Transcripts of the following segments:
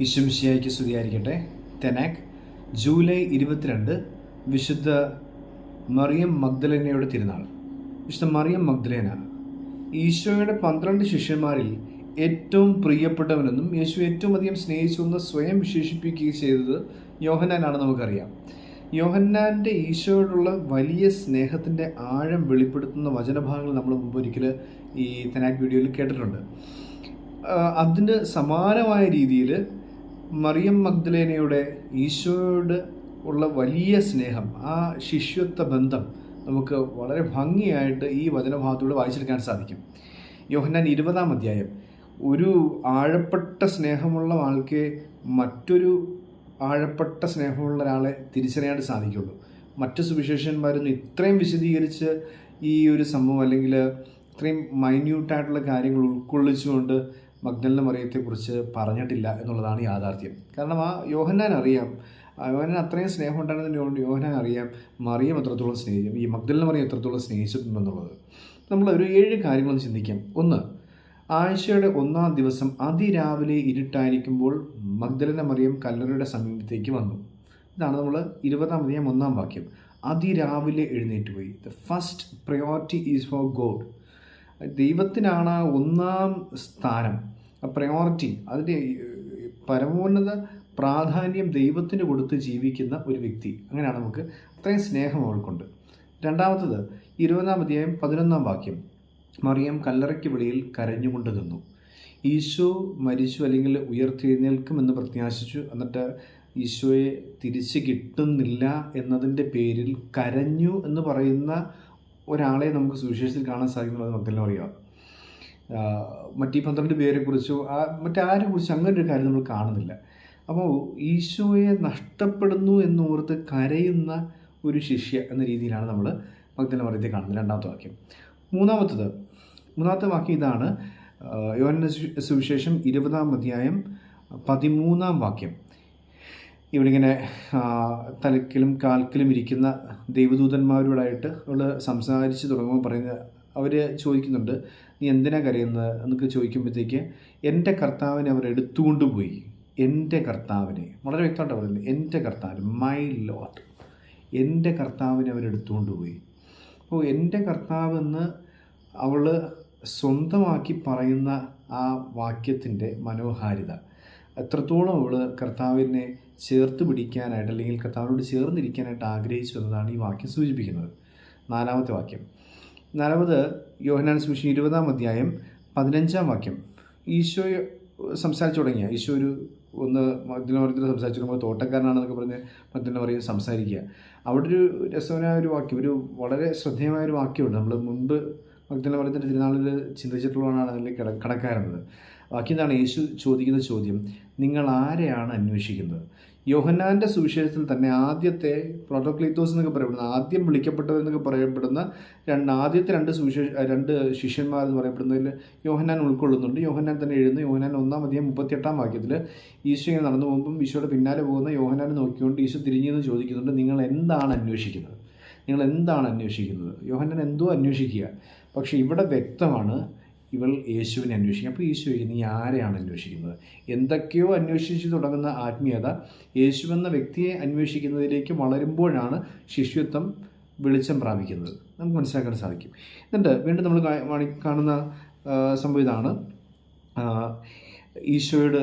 വിശ്വംശിയായിക്ക് സ്തുതിയായിരിക്കട്ടെ. തെനാക് ജൂലൈ ഇരുപത്തിരണ്ട് വിശുദ്ധ മറിയം മഗ്ദലേനയുടെ തിരുനാൾ. വിശുദ്ധ മറിയം മഗ്ദലേന ഈശോയുടെ പന്ത്രണ്ട് ശിഷ്യന്മാരിൽ ഏറ്റവും പ്രിയപ്പെട്ടവനെന്നും യേശു ഏറ്റവും അധികം സ്നേഹിച്ചുവെന്ന് സ്വയം വിശേഷിപ്പിക്കുകയും ചെയ്തത് യോഹന്നാനാണ് നമുക്കറിയാം. യോഹന്നാന്റെ ഈശോയോടുള്ള വലിയ സ്നേഹത്തിന്റെ ആഴം വെളിപ്പെടുത്തുന്ന വചനഭാഗങ്ങൾ നമ്മൾ മുമ്പ് ഒരിക്കൽ ഈ തെനാക് വീഡിയോയിൽ കേട്ടിട്ടുണ്ട്. അതിന് സമാനമായ രീതിയിൽ മറിയം മഗ്ദലേനയുടെ ഈശോയോട് ഉള്ള വലിയ സ്നേഹം ആ ശിഷ്യത്വ ബന്ധം നമുക്ക് വളരെ ഭംഗിയായിട്ട് ഈ വചനഭാഗത്തൂടെ വായിച്ചെടുക്കാൻ സാധിക്കും. യോഹന്നാൻ ഇരുപതാം അധ്യായം. ഒരു ആഴപ്പെട്ട സ്നേഹമുള്ള ആൾക്ക് മറ്റൊരു ആഴപ്പെട്ട സ്നേഹമുള്ള ഒരാളെ തിരിച്ചറിയാൻ സാധിക്കുള്ളൂ. മറ്റ് സുവിശേഷന്മാരൊന്നും ഇത്രയും വിശദീകരിച്ച് ഈ ഒരു സംഭവം അല്ലെങ്കിൽ ഇത്രയും മൈന്യൂട്ടായിട്ടുള്ള കാര്യങ്ങൾ ഉൾക്കൊള്ളിച്ചുകൊണ്ട് മഗ്ദലിന മറിയത്തെക്കുറിച്ച് പറഞ്ഞിട്ടില്ല എന്നുള്ളതാണ് യാഥാർത്ഥ്യം. കാരണം ആ യോഹന്നാൻ അറിയാം യോഹനാൻ അത്രയും സ്നേഹം ഉണ്ടായിരുന്നതിന് യോഹനാൻ അറിയാം. മറിയം എത്രത്തോളം സ്നേഹിക്കും. ഈ മഗ്ദലിന മറിയം എത്രത്തോളം സ്നേഹിച്ചിട്ടുണ്ടെന്നുള്ളത് നമ്മൾ ഒരു ഏഴ് കാര്യങ്ങളൊന്ന് ചിന്തിക്കാം. ഒന്ന് ആഴ്ചയുടെ ഒന്നാം ദിവസം അതിരാവിലെ ഇരുട്ടായിരിക്കുമ്പോൾ മഗ്ദലന മറിയം കല്ലറയുടെ സമീപത്തേക്ക് വന്നു. ഇതാണ് നമ്മൾ ഇരുപതാം അധികം ഒന്നാം വാക്യം. അതിരാവിലെ എഴുന്നേറ്റ് പോയി. The first priority is for God ദൈവത്തിനാണ് ഒന്നാം സ്ഥാനം. പ്രയോറിറ്റി അതിന്റെ പരമോന്നത പ്രാധാന്യം ദൈവത്തിന് കൊടുത്ത് ജീവിക്കുന്ന ഒരു വ്യക്തി. അങ്ങനെയാണ് നമുക്ക് അത്രയും സ്നേഹം അവൾക്കുണ്ട്. രണ്ടാമത്തത് ഇരുപതാം അധ്യായം പതിനൊന്നാം വാക്യം. മറിയം കല്ലറയ്ക്ക് വെളിയിൽ കരഞ്ഞുകൊണ്ട് നിന്നു. ഈശോ മരിച്ചു അല്ലെങ്കിൽ ഉയർത്തെഴുന്നേൽക്കുമെന്ന് പ്രത്യാശിച്ചു. എന്നിട്ട് ഈശോയെ തിരിച്ച് കിട്ടുന്നില്ല എന്നതിന്റെ പേരിൽ കരഞ്ഞു എന്ന് പറയുന്ന ഒരാളെ നമുക്ക് സുവിശേഷത്തിൽ കാണാൻ സാധിക്കുന്നത് മക്കളിനെ അറിയാം. മറ്റീ പന്ത്രണ്ട് പേരെക്കുറിച്ചോ ആ മറ്റാരെ കുറിച്ച് അങ്ങനെ ഒരു കാര്യം നമ്മൾ കാണുന്നില്ല. അപ്പോൾ ഈശോയെ നഷ്ടപ്പെടുന്നു എന്നോർത്ത് കരയുന്ന ഒരു ശിഷ്യ എന്ന രീതിയിലാണ് നമ്മൾ ഭക്തനെ മറിയത്തെ കാണുന്നത് രണ്ടാമത്തെ വാക്യം. മൂന്നാമത്തത് മൂന്നാമത്തെ വാക്യം ഇതാണ് യോന സുവിശേഷം ഇരുപതാം അധ്യായം പതിമൂന്നാം വാക്യം. ഇവിടെ ഇങ്ങനെ തലക്കിലും കാൽക്കിലും ഇരിക്കുന്ന ദൈവദൂതന്മാരോടായിട്ട് അവൾ സംസാരിച്ച് തുടങ്ങുമ്പോൾ പറയുന്നത് അവർ ചോദിക്കുന്നുണ്ട് നീ എന്തിനാ കരയുന്നത്? എന്നൊക്കെ ചോദിക്കുമ്പോഴത്തേക്ക് എന്റെ കർത്താവിനെ അവർ എടുത്തുകൊണ്ട് പോയി എന്റെ കർത്താവിനെ. വളരെ വ്യക്തമായിട്ട് പറയുന്നത് എന്റെ കർത്താവിന് മൈ ലോട്ട് എന്റെ കർത്താവിനെ അവർ എടുത്തുകൊണ്ട് പോയി അപ്പോൾ എന്റെ കർത്താവെന്ന് അവൾ സ്വന്തമാക്കി പറയുന്ന ആ വാക്യത്തിന്റെ മനോഹാരിത. എത്രത്തോളം അവൾ കർത്താവിനെ ചേർത്ത് പിടിക്കാനായിട്ട് അല്ലെങ്കിൽ കർത്താവിനോട് ചേർന്നിരിക്കാനായിട്ട് ആഗ്രഹിച്ചു എന്നതാണ് ഈ വാക്യം സൂചിപ്പിക്കുന്നത്. നാലാമത്തെ വാക്യം. നാലാമത് യോഹനാൻ സുവിശേഷം ഇരുപതാം അധ്യായം പതിനഞ്ചാം വാക്യം. ഈശോ സംസാരിച്ചു തുടങ്ങിയ. ഈശോ ഒരു ഒന്ന് മഗ്ദലമറിയത്തിൽ സംസാരിച്ചു നമ്മൾ തോട്ടക്കാരനാണെന്നൊക്കെ പറഞ്ഞ് മഗ്ദലമറിയം സംസാരിക്കുക. അവിടെ ഒരു രസകരമായ ഒരു വാക്യം ഒരു വളരെ ശ്രദ്ധേയമായ ഒരു വാക്യമുണ്ട്. നമ്മൾ മുൻപ് മഗ്ദലമറിയത്തിന്റെ തിരുനാളിൽ ചിന്തിച്ചിട്ടുള്ളതാണ് അതിൽ കിട കടക്കാറുന്നത് ബാക്കി എന്താണ്? യേശു ചോദിക്കുന്ന ചോദ്യം നിങ്ങൾ ആരെയാണ് അന്വേഷിക്കുന്നത്? യോഹന്നാന്റെ സുവിശേഷത്തിൽ തന്നെ ആദ്യത്തെ പ്രോട്ടോക്ലീത്തോസ് എന്നൊക്കെ പറയപ്പെടുന്ന ആദ്യം വിളിക്കപ്പെട്ടവരെന്നൊക്കെ പറയപ്പെടുന്ന രണ്ട് ആദ്യത്തെ രണ്ട് സുവിശേഷ രണ്ട് ശിഷ്യന്മാർ എന്ന് പറയപ്പെടുന്നതിൽ യോഹന്നാൻ ഉൾക്കൊള്ളുന്നുണ്ട്. യോഹന്നാൻ തന്നെ എഴുതുന്നു യോഹന്നാൻ ഒന്നാം അധികം മുപ്പത്തിയെട്ടാം വാക്യത്തിൽ ഈശോ ഇങ്ങനെ നടന്നു പോകുമ്പം ഈശോയുടെ പിന്നാലെ പോകുന്ന യോഹന്നാനെ നോക്കിക്കൊണ്ട് ഈശോ തിരിഞ്ഞെന്ന് ചോദിക്കുന്നുണ്ട് നിങ്ങൾ എന്താണ് അന്വേഷിക്കുന്നത്? നിങ്ങൾ എന്താണ് അന്വേഷിക്കുന്നത്? യോഹന്നാൻ എന്തോ അന്വേഷിക്കുക പക്ഷേ ഇവിടെ വ്യക്തമാണ് ഇവൾ യേശുവിനെ അന്വേഷിക്കും. അപ്പോൾ യേശു നീ ആരെയാണ് അന്വേഷിക്കുന്നത്? എന്തൊക്കെയോ അന്വേഷിച്ച് തുടങ്ങുന്ന ആത്മീയത യേശു എന്ന വ്യക്തിയെ അന്വേഷിക്കുന്നതിലേക്ക് വളരുമ്പോഴാണ് ശിഷ്യത്വം വെളിച്ചം പ്രാപിക്കുന്നത്. നമുക്ക് മനസ്സിലാക്കാൻ സാധിക്കും. എന്നിട്ട് വീണ്ടും നമ്മൾ കാണുന്ന സംഭവം ഇതാണ്. ഈശോയോട്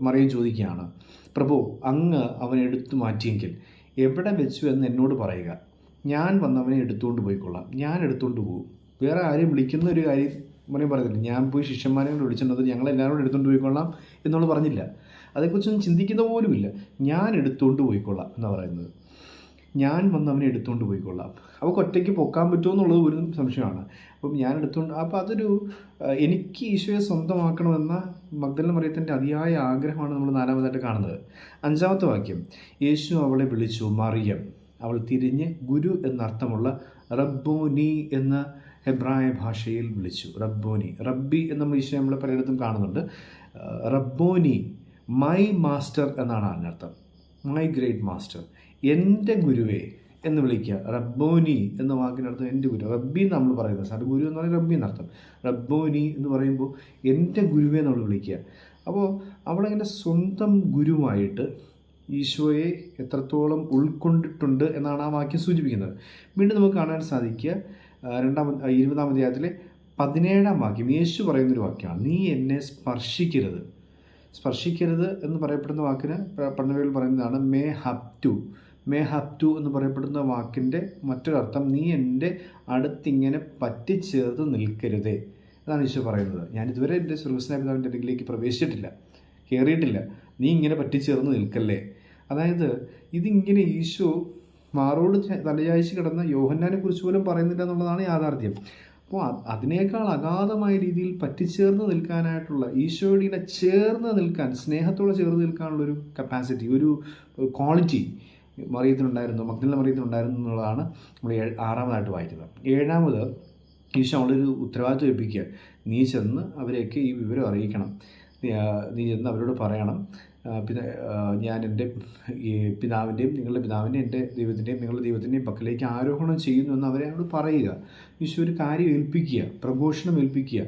മറിയം ചോദിക്കുകയാണ് പ്രഭു അങ്ങ് അവനെ എടുത്തു മാറ്റിയെങ്കിൽ എവിടെ വെച്ചു എന്ന് എന്നോട് പറയുക. ഞാൻ വന്നവനെ എടുത്തുകൊണ്ട് പോയിക്കൊള്ളാം. ഞാൻ എടുത്തുകൊണ്ട് പോകും വേറെ ആരെയും വിളിക്കുന്ന ഒരു കാര്യം പറയും പറയുന്നില്ല ഞാൻ പോയി ശിഷ്യന്മാരെ കൊണ്ട് വിളിച്ചിട്ടുണ്ട് ഞങ്ങൾ എല്ലാവരോടും എടുത്തുകൊണ്ട് പോയിക്കൊള്ളാം എന്നുള്ളത് പറഞ്ഞില്ല. അതേക്കുറിച്ചൊന്നും ചിന്തിക്കുന്ന പോലുമില്ല. ഞാൻ എടുത്തുകൊണ്ട് പോയിക്കൊള്ളാം എന്ന് പറയുന്നത്. ഞാൻ വന്ന് അവനെ എടുത്തുകൊണ്ട് പോയിക്കൊള്ളാം. അവൾക്ക് ഒറ്റയ്ക്ക് പൊക്കാൻ പറ്റുമോ എന്നുള്ളത് ഒരു സംശയമാണ്. അപ്പം ഞാൻ എടുത്തുകൊണ്ട് അപ്പോൾ അതൊരു എനിക്ക് ഈശോയെ സ്വന്തമാക്കണമെന്ന മഗ്ദല മറിയത്തിന്റെ അതിയായ ആഗ്രഹമാണ് നമ്മൾ നാലാമതായിട്ട് കാണുന്നത്. അഞ്ചാമത്തെ വാക്യം യേശു അവളെ വിളിച്ചു മറിയം. അവൾ തിരിഞ്ഞ് ഗുരു എന്നർത്ഥമുള്ള റബ്ബോനി എന്ന ഹെബ്രായ ഭാഷയിൽ വിളിച്ചു. റബ്ബോനി. റബ്ബി എന്ന വിഷയം നമ്മൾ പലയിടത്തും കാണുന്നുണ്ട്. റബ്ബോനി മൈ മാസ്റ്റർ എന്നാണ് അതിനർത്ഥം മൈ ഗ്രേറ്റ് മാസ്റ്റർ എന്റെ ഗുരുവേ എന്ന് വിളിക്കുക. റബ്ബോനി എന്ന വാക്കിനർത്ഥം എന്റെ ഗുരു. റബ്ബി എന്ന് നമ്മൾ പറയുന്നത്. സാർ ഗുരു എന്ന് പറയുന്നത് റബ്ബി എന്നർത്ഥം. റബ്ബോനി എന്ന് പറയുമ്പോൾ എന്റെ ഗുരുവേ നമ്മൾ വിളിക്കുക. അപ്പോൾ അവളങ്ങനെ സ്വന്തം ഗുരുവായിട്ട് ഈശോയെ എത്രത്തോളം ഉൾക്കൊണ്ടിട്ടുണ്ട് എന്നാണ് ആ വാക്യം സൂചിപ്പിക്കുന്നത്. വീണ്ടും നമുക്ക് കാണാൻ സാധിക്കുക. രണ്ടാം ഇരുപതാം അധ്യായത്തിലെ പതിനേഴാം വാക്യം യേശു പറയുന്നൊരു വാക്യമാണ്. നീ എന്നെ സ്പർശിക്കരുത്. സ്പർശിക്കരുത് എന്ന് പറയപ്പെടുന്ന വാക്കിന് പ- പറയുന്നതാണ് may hap to. May hap to എന്ന് പറയപ്പെടുന്ന വാക്കിന്റെ മറ്റൊരർത്ഥം നീ എന്റെ അടുത്തിങ്ങനെ പറ്റിച്ചേർത്ത് നിൽക്കരുതേ. എന്നാണ് ഈശോ പറയുന്നത്. ഞാൻ ഇതുവരെ എന്റെ സ്വർഗസ്നായ പിതാവിന്റെ പ്രവേശിച്ചിട്ടില്ല കയറിയിട്ടില്ല നീ ഇങ്ങനെ പറ്റിച്ചേർന്ന് നിൽക്കല്ലേ? അതായത് ഇതിങ്ങനെ ഈശോ മാറോട് തലയാഴ്ച കിടന്ന യോഹന്നാനെ കുറിച്ച് പോലും പറയുന്നില്ല എന്നുള്ളതാണ് യാഥാർത്ഥ്യം. അപ്പോൾ അതിനേക്കാൾ അഗാധമായ രീതിയിൽ പറ്റിച്ചേർന്ന് നിൽക്കാനായിട്ടുള്ള ഈശോയുടെ ഇങ്ങനെ ചേർന്ന് നിൽക്കാൻ സ്നേഹത്തോടെ ചേർന്ന് നിൽക്കാനുള്ള ഒരു കപ്പാസിറ്റി ഒരു ക്വാളിറ്റി മറിയത്തിനുണ്ടായിരുന്നു മഗ്ദല മറിയത്തിനുണ്ടായിരുന്നു എന്നുള്ളതാണ് നമ്മൾ ആറാമതായിട്ട് വായിക്കുന്നത്. ഏഴാമത് ഈശോ അവളൊരു ഉത്തരവാദിത്വം ഏൽപ്പിക്കുക. നീ ചെന്ന് അവരെയൊക്കെ ഈ വിവരം അറിയിക്കണം. നീ, ചെന്ന് അവരോട് പറയണം. പിന്നെ ഞാൻ എന്റെ ഈ പിതാവിന്റെയും നിങ്ങളുടെ പിതാവിന്റെയും എന്റെ ദൈവത്തിന്റെയും നിങ്ങളുടെ ദൈവത്തിന്റെയും പക്കലേക്ക് ആരോഹണം ചെയ്യുന്നു എന്ന് അവരെ അവരോട് പറയുക. ഈശോ ഒരു കാര്യം ഏൽപ്പിക്കുക പ്രഘോഷണം ഏൽപ്പിക്കുക.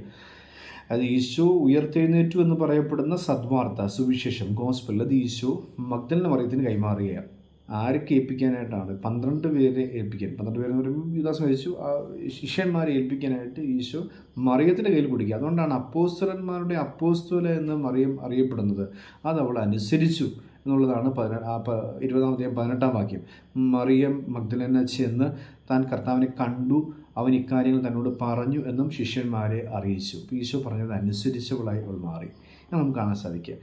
അത് ഈശോ ഉയർത്തെഴുന്നേറ്റു എന്ന് പറയപ്പെടുന്ന സദ്വാർത്ത സുവിശേഷം ഗോസ്പൽ അത് ഈശോ മഗ്ദലിന് മറിയത്തിന് കൈമാറുകയാണ്. ആരൊക്കെ ഏൽപ്പിക്കാനായിട്ടാണ് പന്ത്രണ്ട് പേരെ ഏൽപ്പിക്കാൻ. പന്ത്രണ്ട് പേരെന്ന് പറയുമ്പോൾ യുദാസ് മരിച്ചു. ആ ശിഷ്യന്മാരെ ഏൽപ്പിക്കാനായിട്ട് ഈശോ മറിയത്തിന്റെ കയ്യിൽ കൊടുക്കുക അതുകൊണ്ടാണ് അപ്പോസ്തലന്മാരുടെ അപ്പോസ്തല എന്ന് മറിയം അറിയപ്പെടുന്നത്. അത് അവൾ അനുസരിച്ചു എന്നുള്ളതാണ് പതിനെ ആ പ ഇരുപതാമത്തെയും പതിനെട്ടാം വാക്യം. മറിയം മഗ്ദലന ചെന്ന് താൻ കർത്താവിനെ കണ്ടു. അവൻ ഇക്കാര്യങ്ങൾ തന്നോട് പറഞ്ഞു എന്നും ശിഷ്യന്മാരെ അറിയിച്ചു. ഈശോ പറഞ്ഞത് അനുസരിച്ചവളായി അവൾ മാറി. നമുക്ക് കാണാൻ സാധിക്കുക.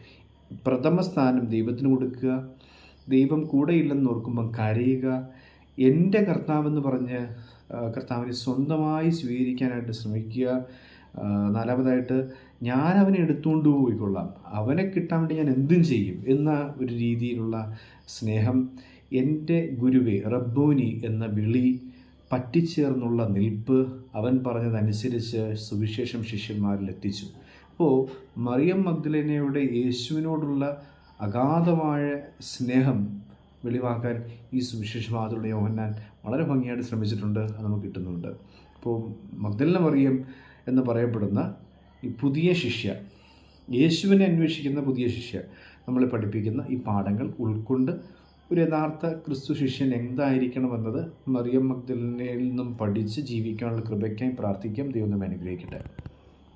പ്രഥമ സ്ഥാനം ദൈവത്തിന് കൊടുക്കുക. ദൈവം കൂടെയില്ലെന്ന് ഓർക്കുമ്പം കരയുക. എന്റെ കർത്താവെന്ന് പറഞ്ഞ് കർത്താവിനെ സ്വന്തമായി സ്വീകരിക്കാനായിട്ട് ശ്രമിക്കുക. നാലാമതായിട്ട് ഞാൻ അവനെ എടുത്തുകൊണ്ട് പോയിക്കൊള്ളാം അവനെ കിട്ടാൻ വേണ്ടി ഞാൻ എന്തും ചെയ്യും എന്ന ഒരു രീതിയിലുള്ള സ്നേഹം എന്റെ ഗുരുവെ റബ്ബോനി എന്ന വിളി പറ്റിച്ചേർന്നുള്ള നിൽപ്പ് അവൻ പറഞ്ഞതനുസരിച്ച് സുവിശേഷം ശിഷ്യന്മാരിൽ എത്തിച്ചു അപ്പോൾ മറിയം മഗ്ദലേനയുടെ യേശുവിനോടുള്ള അഗാധമായ സ്നേഹം വെളിവാക്കാൻ ഈ സുവിശേഷവാദയുടെ യോഹന്നാൻ വളരെ ഭംഗിയായിട്ട് ശ്രമിച്ചിട്ടുണ്ട് അത് നമുക്ക് കിട്ടുന്നുണ്ട്. അപ്പോൾ മഗ്ദലിന മറിയം എന്ന് പറയപ്പെടുന്ന ഈ പുതിയ ശിഷ്യ യേശുവിനെ അന്വേഷിക്കുന്ന പുതിയ ശിഷ്യ നമ്മളെ പഠിപ്പിക്കുന്ന ഈ പാഠങ്ങൾ ഉൾക്കൊണ്ട് ഒരു യഥാർത്ഥ ക്രിസ്തു ശിഷ്യൻ എന്തായിരിക്കണമെന്നത് മറിയം മഗ്ദലിനയിൽ നിന്നും പഠിച്ച് ജീവിക്കാനുള്ള കൃപയ്ക്കായി പ്രാർത്ഥിക്കാം. ദൈവം അനുഗ്രഹിക്കട്ടെ.